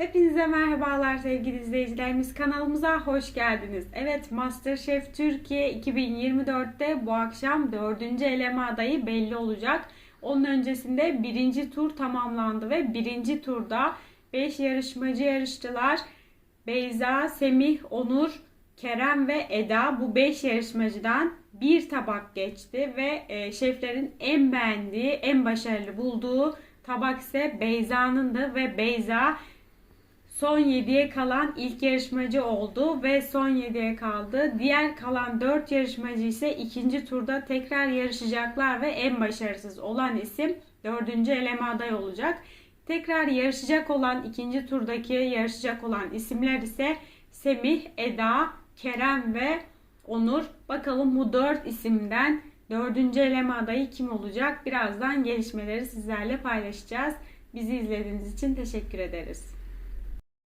Hepinize merhabalar sevgili izleyicilerimiz. Kanalımıza hoş geldiniz. Evet Masterchef Türkiye 2024'te bu akşam 4. eleme adayı belli olacak. Onun öncesinde birinci tur tamamlandı ve birinci turda 5 yarışmacı yarıştılar. Beyza, Semih, Onur, Kerem ve Eda bu 5 yarışmacıdan bir tabak geçti ve e, şeflerin en beğendiği, en başarılı bulduğu tabak ise Beyza'nındı ve Beyza son 7'ye kalan ilk yarışmacı oldu ve son 7'ye kaldı. Diğer kalan 4 yarışmacı ise ikinci turda tekrar yarışacaklar ve en başarısız olan isim 4. eleme aday olacak. Tekrar yarışacak olan ikinci turdaki yarışacak olan isimler ise Semih, Eda, Kerem ve Onur. Bakalım bu 4 isimden 4. eleme adayı kim olacak? Birazdan gelişmeleri sizlerle paylaşacağız. Bizi izlediğiniz için teşekkür ederiz.